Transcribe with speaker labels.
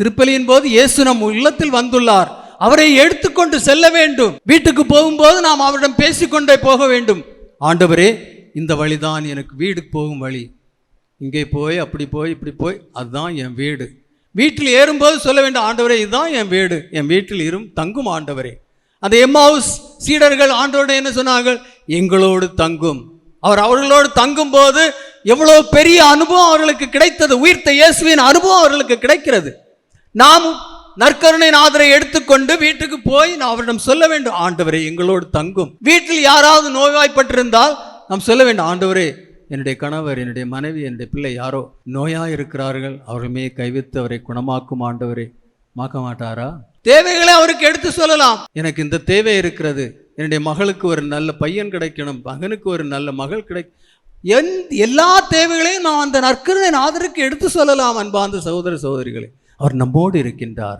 Speaker 1: திருப்பலியின் போது இயேசு நம் இல்லத்தில் வந்துள்ளார். அவரை எடுத்துக்கொண்டு செல்ல வேண்டும். வீட்டுக்கு போகும்போது நாம் அவரிடம் பேசிக்கொண்டே போக வேண்டும். ஆண்டவரே இந்த வழிதான் எனக்கு வீடுக்கு போகும் வழி. இங்கே போய் அப்படி போய் இப்படி போய் அதுதான் என் வீடு. வீட்டில் ஏறும்போது சொல்ல வேண்டும் ஆண்டவரே இதுதான் என் வீடு. என் வீட்டில் இரும் தங்கும் ஆண்டவரே. அந்த எம்மாவுஸ் சீடர்கள் ஆண்டவரோட என்ன சொன்னார்கள்? எங்களோடு தங்கும். அவர் அவர்களோடு தங்கும் போது எவ்வளோ பெரிய அனுபவம் அவர்களுக்கு கிடைத்தது. உயிர்த்த இயேசுவின் அனுபவம் அவர்களுக்கு கிடைக்கிறது. நாம் நற்கருணை நாதரை எடுத்துக்கொண்டு வீட்டுக்கு போய் நான் அவரிடம் சொல்ல வேண்டும். ஆண்டவரே எங்களோடு தங்கும். வீட்டில் யாராவது நோய்வாய்ப்பட்டிருந்தால் நாம் சொல்ல வேண்டும். ஆண்டவரே என்னுடைய கணவர் என்னுடைய மனைவி என்னுடைய பிள்ளை யாரோ நோயாக இருக்கிறார்கள் அவர்களுமே கைவித்து அவரை குணமாக்கும் ஆண்டவரே. மாக்க மாட்டாரா? தேவைகளை அவருக்கு எடுத்து சொல்லலாம். எனக்கு இந்த தேவை இருக்கிறது. என்னுடைய மகளுக்கு ஒரு நல்ல பையன் கிடைக்கணும். மகனுக்கு ஒரு நல்ல மகள் கிடை என் எல்லா தேவைகளையும் நான் அந்த நற்கருணை ஆதரவுக்கு எடுத்து சொல்லலாம் அன்பார்ந்த சகோதர சகோதரிகளை. அவர் நம்மோடு இருக்கின்றார்.